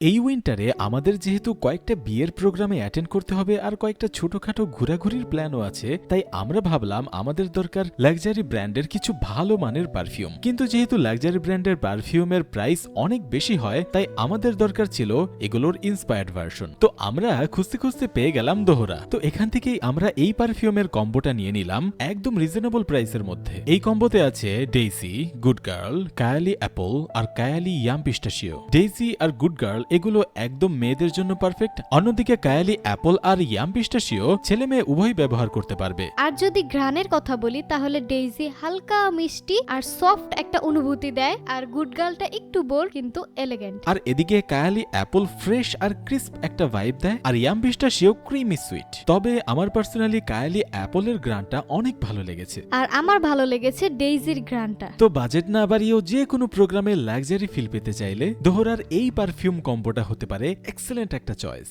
এই উইন্টারে আমাদের যেহেতু কয়েকটা বিয়ের প্রোগ্রামে অ্যাটেন্ড করতে হবে আর কয়েকটা ছোটখাটো ঘোরাঘুরির প্ল্যানও আছে, তাই আমরা ভাবলাম আমাদের দরকার লাক্সারি ব্র্যান্ডের কিছু ভালো মানের পারফিউম কিন্তু যেহেতু লাক্সারি ব্র্যান্ডের পারফিউমের প্রাইস অনেক বেশি হয়, তাই আমাদের দরকার ছিল এগুলোর ইন্সপায়ার্ড ভার্সন তো আমরা খুঁজতে খুঁজতে পেয়ে গেলাম দোহরা। তো এখান থেকেই আমরা এই পারফিউমের কম্বোটা নিয়ে নিলাম একদম রিজনেবল প্রাইসের মধ্যে। এই কম্বোতে আছে Daisy good girl Kayali apple আর কায়ালি ইয়াম পিস্টাশিও ডেইসি আর গুড গার্ল এগুলো একদম মেয়েদের জন্য পারফেক্ট অন্যদিকে কায়ালি অ্যাপল আর ইয়াম পিস্টাশিও ছেলে মেয়ে উভয় ব্যবহার করতে পারবে। আর যদি ঘ্রাণের কথা বলি তাহলে ডেইজি হালকা মিষ্টি আর সফট একটা অনুভূতি দেয় আর গুড গার্লটা একটু বোর কিন্তু এলিগেন্ট আর এদিকে কায়ালি অ্যাপল ফ্রেশ আর ক্রিস্প একটা ভাইব দেয় আর ইয়াম পিস্টাশিও ক্রিমি সুইট তবে আমার পার্সোনালি কায়ালি অ্যাপলের গ্রানটা অনেক ভালো লেগেছে। আর আমার ভালো লেগেছে ডেইজির ঘ্রাণটা। তো বাজেট না বাড়িয়েও যে কোনো প্রোগ্রামে লাক্সারি ফিল পেতে চাইলে দোহরার এই পারফিউম কম্বোটা হতে পারে। এক্সেলেন্ট একটা চয়েস